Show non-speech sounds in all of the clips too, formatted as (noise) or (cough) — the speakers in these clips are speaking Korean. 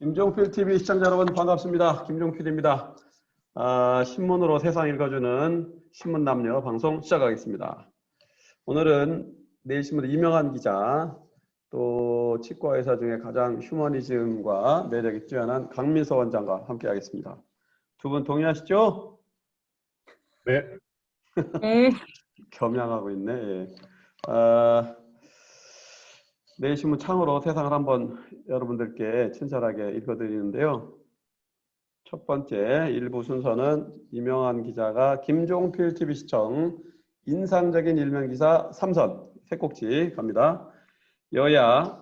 김종필 TV 시청자 여러분 반갑습니다. 김종필입니다. 아, 신문으로 세상 읽어주는 신문 남녀 방송 시작하겠습니다. 오늘은 내일신문 이명한 기자 또 치과 의사 중에 가장 휴머니즘과 매력이 뛰어난 강민서 원장과 함께하겠습니다. 두 분 동의하시죠? 네, 네, (laughs) 겸양하고 있네. 예. 아, 내일신문 창으로 세상을 한번 여러분들께 친절하게 읽어드리는데요. 첫 번째 일부 순서는 이명한 기자가 김종필 TV 시청 인상적인 일명 기사 3선 세 꼭지 갑니다. 여야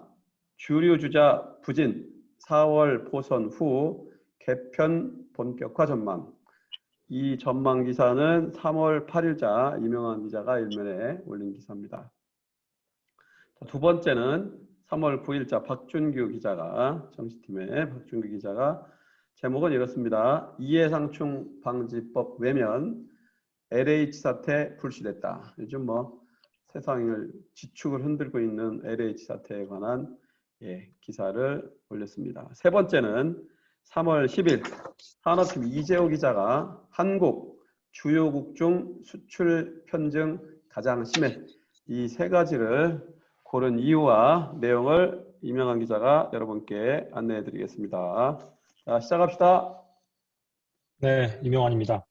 주류 주자 부진 4월 포선 후 개편 본격화 전망. 이 전망 기사는 3월 8일자 이명한 기자가 일면에 올린 기사입니다. 두 번째는 3월 9일자 박준규 기자가 정치팀의 박준규 기자가 제목은 이렇습니다. 이해상충 방지법 외면 LH 사태 불씨됐다. 요즘 뭐 세상을 지축을 흔들고 있는 LH 사태에 관한 예, 기사를 올렸습니다. 세 번째는 3월 10일 산업팀 이재호 기자가 한국 주요국 중 수출 편증 가장 심해 이 세 가지를 고른 이유와 내용을 이명한 기자가 여러분께 안내해 드리겠습니다. 자, 시작합시다. 네, 이명환입니다.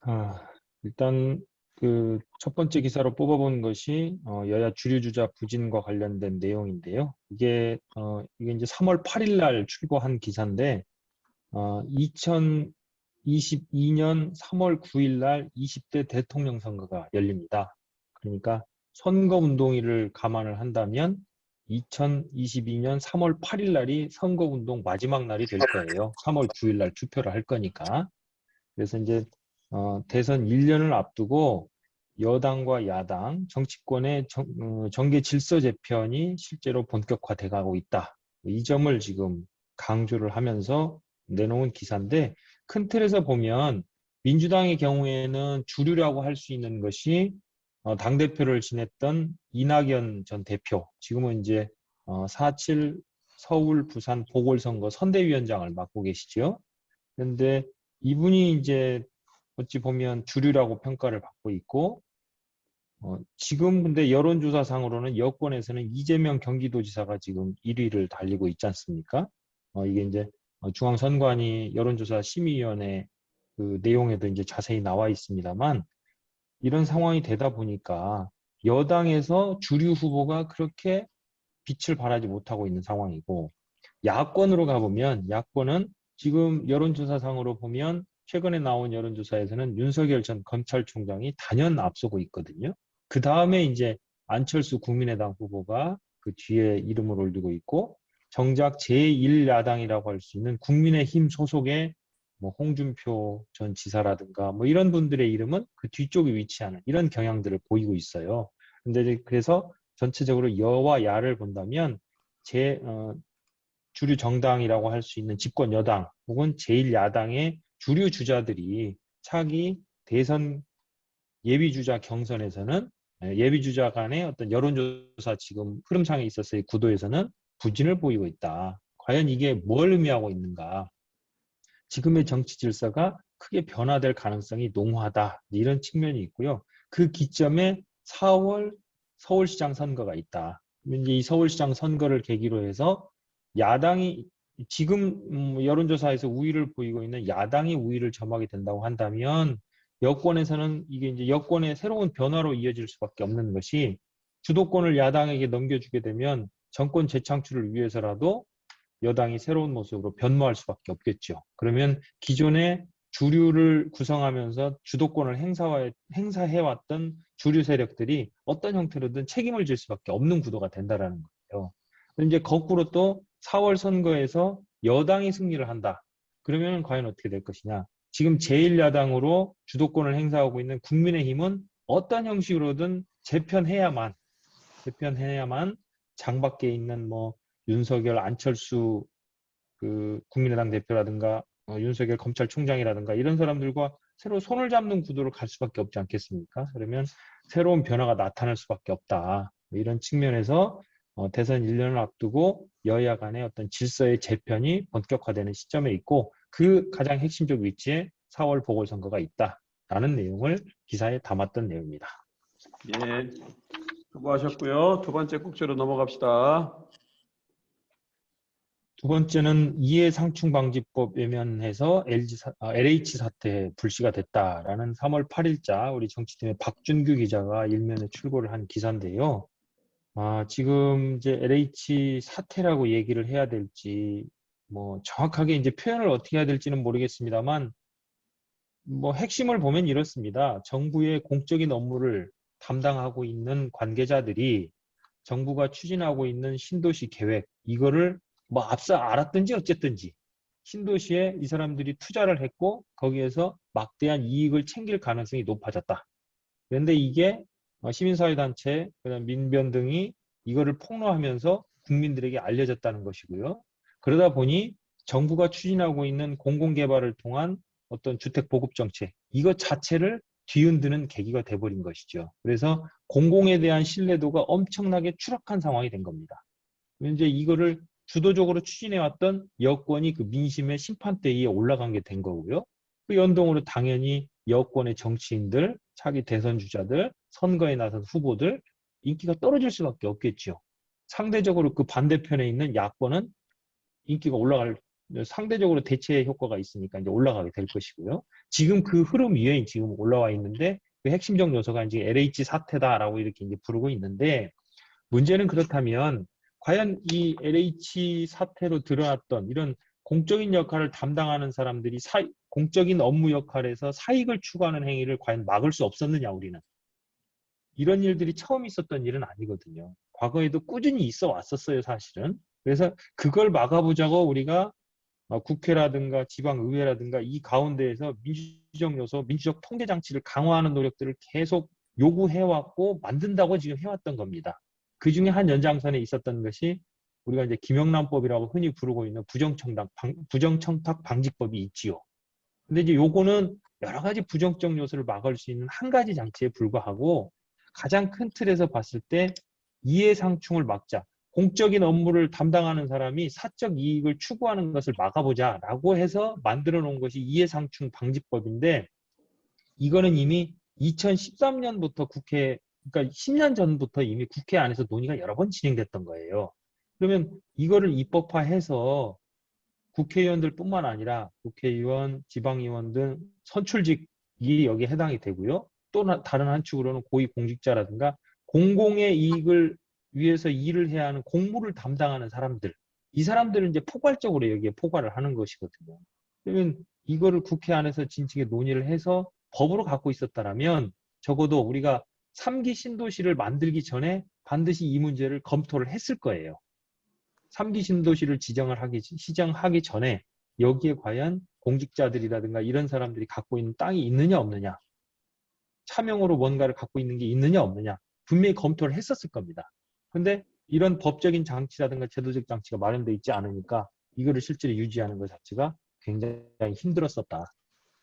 아, 일단 그 첫 번째 기사로 뽑아본 것이 어, 여야 주류 주자 부진과 관련된 내용인데요. 이게 어, 이게 이제 3월 8일 날 출고한 기사인데 어, 2022년 3월 9일 날 20대 대통령 선거가 열립니다. 그러니까 선거 운동일을 감안을 한다면 2022년 3월 8일 날이 선거 운동 마지막 날이 될 거예요. 3월 9일 날 투표를 할 거니까. 그래서 이제 어, 대선 1년을 앞두고 여당과 야당, 정치권의 정, 어, 정계 질서 재편이 실제로 본격화돼 가고 있다. 이 점을 지금 강조를 하면서 내놓은 기사인데 큰 틀에서 보면 민주당의 경우에는 주류라고 할 수 있는 것이 어, 당대표를 지냈던 이낙연 전 대표, 지금은 이제 어, 4.7 서울, 부산 보궐선거 선대위원장을 맡고 계시죠. 그런데 이분이 이제 어찌 보면 주류라고 평가를 받고 있고, 어, 지금 근데 여론조사상으로는 여권에서는 이재명 경기도지사가 지금 1위를 달리고 있지 않습니까? 어, 이게 이제 중앙선관위 여론조사 심의위원회 그 내용에도 이제 자세히 나와 있습니다만, 이런 상황이 되다 보니까 여당에서 주류 후보가 그렇게 빛을 발하지 못하고 있는 상황이고 야권으로 가보면 야권은 지금 여론조사상으로 보면 최근에 나온 여론조사에서는 윤석열 전 검찰총장이 단연 앞서고 있거든요. 그 다음에 이제 안철수 국민의당 후보가 그 뒤에 이름을 올리고 있고 정작 제1야당이라고 할 수 있는 국민의힘 소속의 뭐 홍준표 전 지사라든가 뭐 이런 분들의 이름은 그 뒤쪽에 위치하는 이런 경향들을 보이고 있어요. 근데 그래서 전체적으로 여와 야를 본다면 제 어, 주류 정당이라고 할 수 있는 집권 여당 혹은 제1야당의 주류 주자들이 차기 대선 예비 주자 경선에서는 예비 주자 간의 어떤 여론조사 지금 흐름상에 있어서의 구도에서는 부진을 보이고 있다. 과연 이게 뭘 의미하고 있는가? 지금의 정치 질서가 크게 변화될 가능성이 농후하다. 이런 측면이 있고요. 그 기점에 4월 서울시장 선거가 있다. 이 서울시장 선거를 계기로 해서 야당이 지금 여론조사에서 우위를 보이고 있는 야당이 우위를 점하게 된다고 한다면 여권에서는 이게 이제 여권의 새로운 변화로 이어질 수밖에 없는 것이 주도권을 야당에게 넘겨주게 되면 정권 재창출을 위해서라도 여당이 새로운 모습으로 변모할 수밖에 없겠죠. 그러면 기존의 주류를 구성하면서 주도권을 행사해, 행사해왔던 주류 세력들이 어떤 형태로든 책임을 질 수밖에 없는 구도가 된다라는 거예요. 이제 거꾸로 또 4월 선거에서 여당이 승리를 한다. 그러면 과연 어떻게 될 것이냐? 지금 제1야당으로 주도권을 행사하고 있는 국민의힘은 어떤 형식으로든 재편해야만 재편해야만 장 밖에 있는 뭐 윤석열, 안철수 그 국민의당 대표라든가 어, 윤석열 검찰총장이라든가 이런 사람들과 새로 손을 잡는 구도로 갈 수밖에 없지 않겠습니까? 그러면 새로운 변화가 나타날 수밖에 없다. 뭐 이런 측면에서 어, 대선 1년을 앞두고 여야 간의 어떤 질서의 재편이 본격화되는 시점에 있고 그 가장 핵심적 위치에 4월 보궐선거가 있다라는 내용을 기사에 담았던 내용입니다. 예, 수고하셨고요. 두 번째 꼭지로 넘어갑시다. 두 번째는 이해상충방지법 외면해서 LG 사, 아, LH 사태 불씨가 됐다라는 3월 8일자 우리 정치팀의 박준규 기자가 일면에 출고를 한 기사인데요. 아, 지금 이제 LH 사태라고 얘기를 해야 될지 뭐 정확하게 이제 표현을 어떻게 해야 될지는 모르겠습니다만 뭐 핵심을 보면 이렇습니다. 정부의 공적인 업무를 담당하고 있는 관계자들이 정부가 추진하고 있는 신도시 계획 이거를 뭐 앞서 알았든지 어쨌든지 신도시에 이 사람들이 투자를 했고 거기에서 막대한 이익을 챙길 가능성이 높아졌다. 그런데 이게 어, 시민사회단체, 그다음 민변 등이 이거를 폭로하면서 국민들에게 알려졌다는 것이고요. 그러다 보니 정부가 추진하고 있는 공공개발을 통한 어떤 주택 보급 정책 이것 자체를 뒤흔드는 계기가 돼버린 것이죠. 그래서 공공에 대한 신뢰도가 엄청나게 추락한 상황이 된 겁니다. 이제 이거를 주도적으로 추진해왔던 여권이 그 민심의 심판대에 올라간 게 된 거고요. 그 연동으로 당연히 여권의 정치인들, 차기 대선 주자들, 선거에 나선 후보들 인기가 떨어질 수밖에 없겠죠. 상대적으로 그 반대편에 있는 야권은 인기가 올라갈 상대적으로 대체 효과가 있으니까 이제 올라가게 될 것이고요. 지금 그 흐름 위에 지금 올라와 있는데 그 핵심적 요소가 이제 LH 사태다라고 이렇게 이제 부르고 있는데 문제는 그렇다면 과연 이 LH 사태로 드러났던 이런 공적인 역할을 담당하는 사람들이 사, 공적인 업무 역할에서 사익을 추구하는 행위를 과연 막을 수 없었느냐 우리는 이런 일들이 처음 있었던 일은 아니거든요. 과거에도 꾸준히 있어 왔었어요 사실은. 그래서 그걸 막아보자고 우리가 어, 국회라든가 지방의회라든가 이 가운데에서 민주적 요소, 민주적 통제 장치를 강화하는 노력들을 계속 요구해왔고 만든다고 지금 해왔던 겁니다. 그 중에 한 연장선에 있었던 것이 우리가 이제 김영란법이라고 흔히 부르고 있는 부정청탁, 방, 부정청탁 방지법이 있지요. 근데 이제 요거는 여러 가지 부정적 요소를 막을 수 있는 한 가지 장치에 불과하고 가장 큰 틀에서 봤을 때 이해상충을 막자. 공적인 업무를 담당하는 사람이 사적 이익을 추구하는 것을 막아보자 라고 해서 만들어 놓은 것이 이해상충 방지법인데 이거는 이미 2013년부터 국회 그러니까 10년 전부터 이미 국회 안에서 논의가 여러 번 진행됐던 거예요. 그러면 이거를 입법화해서 국회의원들 뿐만 아니라 국회의원, 지방의원 등 선출직이 여기에 해당이 되고요. 또 나- 다른 한 축으로는 고위공직자라든가 공공의 이익을 위해서 일을 해야 하는 공무를 담당하는 사람들. 이 사람들은 이제 포괄적으로 여기에 포괄을 하는 것이거든요. 그러면 이거를 국회 안에서 진즉에 논의를 해서 법으로 갖고 있었다라면 적어도 우리가 3기 신도시를 만들기 전에 반드시 이 문제를 검토를 했을 거예요. 3기 신도시를 지정을 하기, 시정하기 전에 여기에 과연 공직자들이라든가 이런 사람들이 갖고 있는 땅이 있느냐 없느냐 차명으로 뭔가를 갖고 있는 게 있느냐 없느냐 분명히 검토를 했었을 겁니다. 근데 이런 법적인 장치라든가 제도적 장치가 마련되어 있지 않으니까 이거를 실제로 유지하는 것 자체가 굉장히 힘들었었다.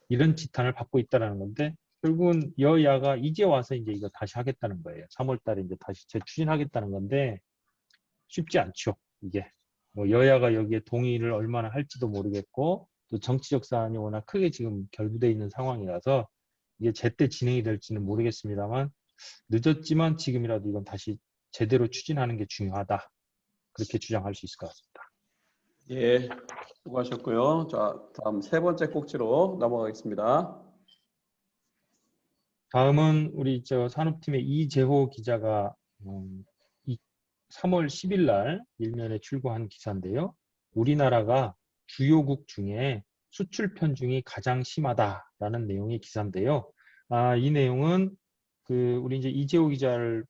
이런 지탄을 받고 있다는 건데 결국은 여야가 이제 와서 이제 이거 다시 하겠다는 거예요. 3월 달에 이제 다시 재추진하겠다는 건데 쉽지 않죠. 이게 뭐 여야가 여기에 동의를 얼마나 할지도 모르겠고 또 정치적 사안이 워낙 크게 지금 결부돼 있는 상황이라서 이게 제때 진행이 될지는 모르겠습니다만 늦었지만 지금이라도 이건 다시 제대로 추진하는 게 중요하다. 그렇게 주장할 수 있을 것 같습니다. 예, 수고하셨고요. 자, 다음 세 번째 꼭지로 넘어가겠습니다. 다음은 우리 저 산업팀의 이재호 기자가 음, 이 3월 10일 날 일면에 출고한 기사인데요. 우리나라가 주요국 중에 수출 편중이 가장 심하다라는 내용의 기사인데요. 아, 이 내용은 그 우리 이제 이재호 기자를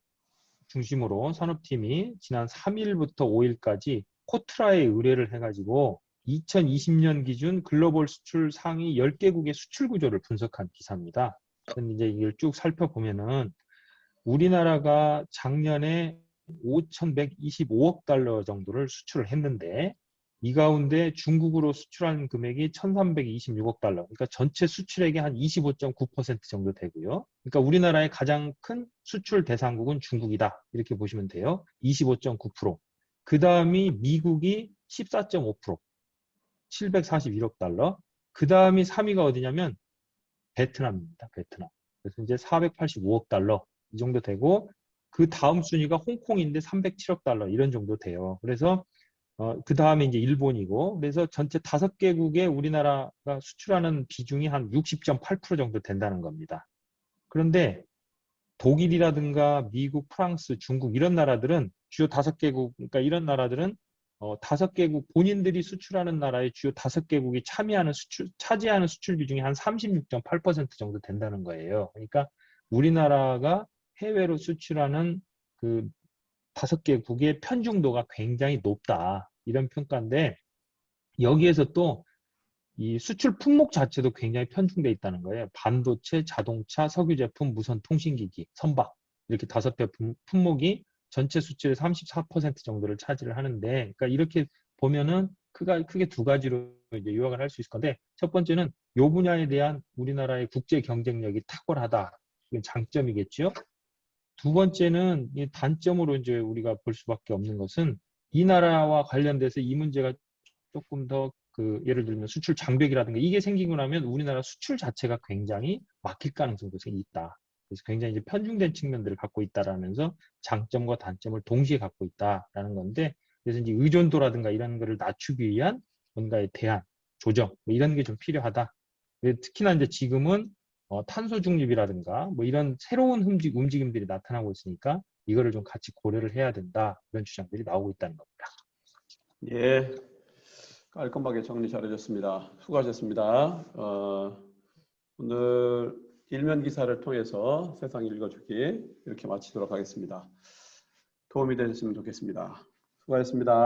중심으로 산업팀이 지난 3일부터 5일까지 코트라에 의뢰를 해가지고 2020년 기준 글로벌 수출 상위 10개국의 수출 구조를 분석한 기사입니다. 이제 이걸 쭉 살펴보면은 우리나라가 작년에 5,125억 달러 정도를 수출을 했는데 이 가운데 중국으로 수출한 금액이 1326억 달러. 그러니까 전체 수출액의 한 25.9% 정도 되고요. 그러니까 우리나라의 가장 큰 수출 대상국은 중국이다. 이렇게 보시면 돼요. 25.9%. 그 다음이 미국이 14.5%. 741억 달러. 그 다음이 3위가 어디냐면 베트남입니다. 베트남. 그래서 이제 485억 달러 이 정도 되고 그 다음 순위가 홍콩인데 307억 달러 이런 정도 돼요. 그래서 어, 그 다음에 이제 일본이고 그래서 전체 다섯 개국에 우리나라가 수출하는 비중이 한 60.8% 정도 된다는 겁니다. 그런데 독일이라든가 미국, 프랑스, 중국 이런 나라들은 주요 다섯 개국 그러니까 이런 나라들은 어, 다섯 개국 본인들이 수출하는 나라의 주요 다섯 개국이 참여하는 수출 차지하는 수출 비중이 한 36.8% 정도 된다는 거예요. 그러니까 우리나라가 해외로 수출하는 그 다섯 개국의 편중도가 굉장히 높다. 이런 평가인데 여기에서 또 이 수출 품목 자체도 굉장히 편중돼 있다는 거예요. 반도체, 자동차, 석유 제품, 무선 통신기기, 선박 이렇게 다섯 개 품- 품목이 전체 수출의 34% 정도를 차지를 하는데, 그러니까 이렇게 보면은 크가, 크게 두 가지로 이제 요약을 할 수 있을 건데, 첫 번째는 요 분야에 대한 우리나라의 국제 경쟁력이 탁월하다. 이게 장점이겠죠. 두 번째는 이 단점으로 이제 우리가 볼 수밖에 없는 것은 이 나라와 관련돼서 이 문제가 조금 더 그 예를 들면 수출 장벽이라든가 이게 생기고 나면 우리나라 수출 자체가 굉장히 막힐 가능성도 있다. 그래서 굉장히 이제 편중된 측면들을 갖고 있다라면서 장점과 단점을 동시에 갖고 있다라는 건데 그래서 이제 의존도라든가 이런 거를 낮추기 위한 뭔가의 대안, 조정 뭐 이런 게 좀 필요하다. 근데 특히나 이제 지금은 어, 탄소 중립이라든가 뭐 이런 새로운 움직, 움직임들이 나타나고 있으니까 이거를 좀 같이 고려를 해야 된다 이런 주장들이 나오고 있다는 겁니다. 예, 깔끔하게 정리 잘해줬습니다. 수고하셨습니다. 어, 오늘 일면 기사를 통해서 세상 읽어주기 이렇게 마치도록 하겠습니다. 도움이 되셨으면 좋겠습니다. 수고하셨습니다.